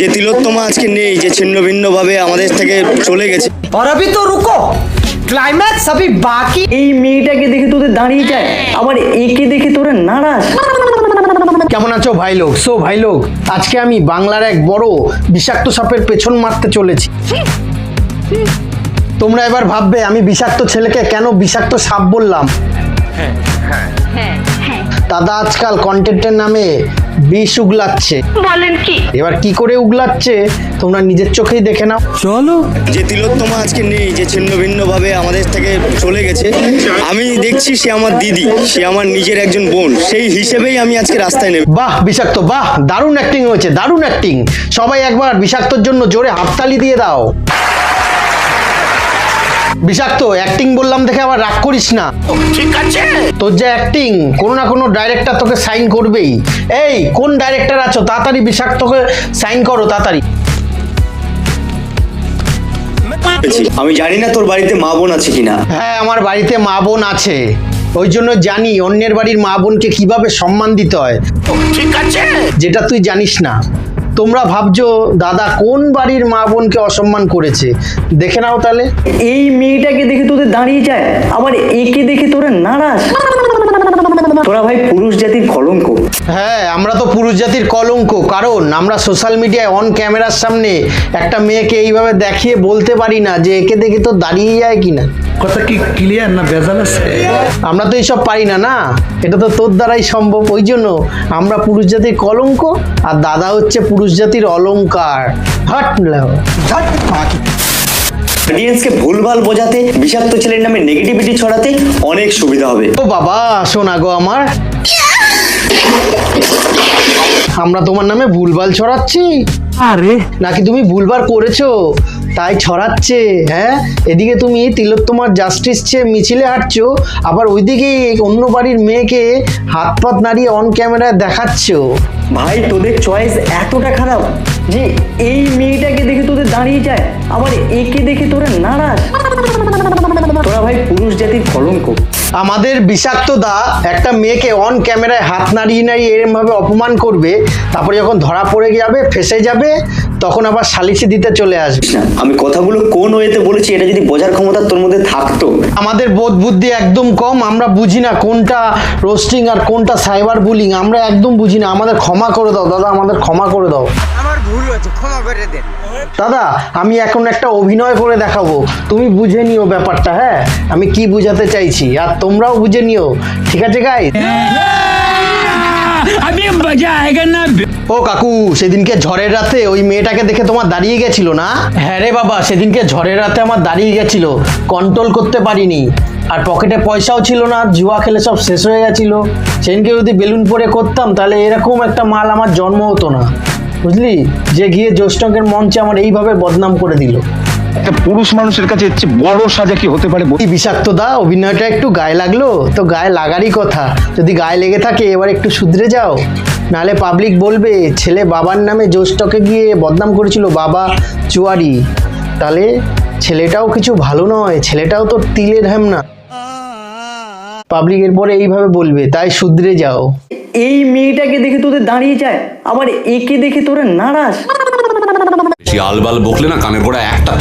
যে তিলোত্তমা আজকে নেই যে ছিন্ন ভিন্নভাবে আমাদের থেকে চলে গেছে। অরবি তো রুকো। ক্লাইম্যাক্স সবই বাকি। এই মেয়েটাকে দেখে তোদের দাঁড়িয়ে যায় আবার একে দেখে তোরা নারাজ। কেমন আছো ভাই লোক? সো ভাই লোক আজকে আমি বাংলার এক বড় বিষাক্ত সাপের পেছন মারতে চলেছি। তোমরা এবার ভাববে আমি বিষাক্ত ছেলেকে কেন বিষাক্ত সাপ বললাম? হ্যাঁ, হ্যাঁ। দাদা আজকাল কন্টেন্টের নামে বিষ উগলাচ্ছে। বলেন কি? এবার কি করে উগলাচ্ছে? তোমরা নিজের চোখেই দেখে নাও। চলো। যে তিলোত্তমা আজকে নেই যে ছিন্ন ভিন্ন ভাবে আমাদের থেকে চলে গেছে আমি দেখছি সে আমার দিদি সে আমার নিজের একজন বোন সেই হিসেবেই আমি আজকে রাস্তায় নেব বাহ বিষাক্ত বাহ দারুণ অ্যাক্টিং হয়েছে দারুণ অ্যাক্টিং সবাই একবার বিষাক্তর জন্য জোরে হাততালি দিয়ে দাও। বিষাক্ত অ্যাক্টিং বললাম দেখে আবার রাগ করিস না। ঠিক আছে। তোর যে অ্যাক্টিং কোনো না কোনো ডাইরেক্টর তোকে সাইন করবেই। এই কোন ডাইরেক্টর আছো? তাড়াতাড়ি বিষাক্তকে সাইন করো তাড়াতাড়ি। আমি জানি না তোর বাড়িতে মা বোন আছে কিনা। হ্যাঁ আমার বাড়িতে মা বোন আছে। ওই জন্য জানি অন্যের বাড়ির মা বোনকে কীভাবে সম্মান দিতে হয়। ঠিক আছে। যেটা তুই জানিস না। তোমরা ভাবছ, দাদা কোন বাড়ির মা বোনকে অসম্মান করেছে? দেখে নাও তাহলে। এই মেয়েটাকে দেখে তোদের দাঁড়িয়ে যায়, আবার একে দেখে তোরা নারাজ। তোরা ভাই পুরুষ জাতির কলঙ্ক। হ্যাঁ আমরা তো পুরুষ জাতির কলঙ্ক। কারণ আমরা সোশ্যাল মিডিয়ায় অন ক্যামেরার সামনে একটা মেয়েকে এইভাবে দেখিয়ে বলতে পারি না যে একে দেখে তো দাঁড়িয়ে যায় কিনা। কথা কি ক্লিয়ার না ভেজাল আছে? আমরা তো এইসব পারি না না? এটা তো তোর দ্বারাই সম্ভব। ওই জন্য আমরা পুরুষ জাতির কলঙ্ক আর দাদা হচ্ছে পুরুষ জাতির অলঙ্কার হাট লাও। অডিয়েন্সকে ভুলভাল বোঝাতে বিষাক্ত ছেলের নামে নেগেটিভিটি ছড়াতে অনেক সুবিধা হবে। ও বাবা শোনা গো আমার। আমরা তোমার নামে ভুলভাল ছড়াচ্ছি। আরে। নাকি তুমি ভুলবার করেছ? তাই ছড়াচ্ছে হ্যাঁ? এদিকে তুমি তিলোত্তমার জাস্টিস চেয়ে মিছিলে হাঁটছো আবার ওইদিকে অন্য বাড়ির মেয়েকে হাত পাত নাড়িয়ে অন ক্যামেরায় দেখাচ্ছো। ভাই তোদের চয়েস এতটা খারাপ যে এই তোদের দাঁড়িয়ে যায় আবার একে দেখে তোরা নারাজ। তোরা ভাই পুরুষ জাতির কলঙ্ক আমাদের বিষাক্ত দা একটা মেয়েকে অন ক্যামেরায় হাত নাড়িয়ে নাড়িয়ে এরমভাবে অপমান করবে তারপরে যখন ধরা পড়ে যাবে ফেসে যাবে তখন আবার সালিশি দিতে চলে আসবে। আমি কথাগুলো কোন ওয়েতে বলেছি এটা যদি বোঝার ক্ষমতা তোর মধ্যে থাকতো? আমাদের বোধ বুদ্ধি একদম কম আমরা বুঝি না কোনটা রোস্টিং আর কোনটা সাইবার বুলিং আমরা একদম বুঝি না। আমাদের ক্ষমা করে দাও দাদা আমাদের ক্ষমা করে দাও। আমার ভুল হয়েছে ক্ষমা করে দেন দাদা দাদা আমি এখন একটা অভিনয় করে দেখাবো। তুমি বুঝে নিও ব্যাপারটা হ্যাঁ? আমি কি বুঝাতে চাইছি আর তোমরাও বুঝে নিও। ঠিক আছে গাই ও কাকু সেদিনকে ঝড়ের রাতে ওই মেয়েটাকে দেখে তোমার দাঁড়িয়ে গেছিল না? হ্যাঁ রে বাবা সেদিনকে ঝড়ের রাতে আমার দাঁড়িয়ে গেছিল। কন্ট্রোল করতে পারিনি। আর পকেটে পয়সাও ছিল না জুয়া খেলে সব শেষ হয়ে গেছিল। সেদিনকে যদি বেলুন পরে করতাম তাহলে এরকম একটা মাল আমার জন্ম হতো না। বুঝলি? যে গিয়ে জ্যৈষ্ঠকের মঞ্চে আমার এইভাবে বদনাম করে দিল। একটা পুরুষ মানুষের কাছে এর চেয়ে বড় সাজা কি হতে পারে? এই বিষাক্ত দা অভিনয়টা একটু গায়ে লাগল? তো গায়ে লাগারই কথা। যদি গায়ে লেগে থাকে এবার একটু শুধরে যাও। নালে পাবলিক বলবে ছেলে বাবার নামে জোস্টকে গিয়ে বদনাম করেছিল বাবা চুয়ারি তাহলে ছেলেটাও কিছু ভালো নয় ছেলেটাও তো তিলের হ্যাম না পাবলিক এরপরে এইভাবে বলবে তাই শুধরে যাও। এই মেয়েটাকে দেখে তোদের দাঁড়িয়ে যায়, আবার একে দেখে তোরা নারাজ। আলবাল বকলে না কানের পড়া একটা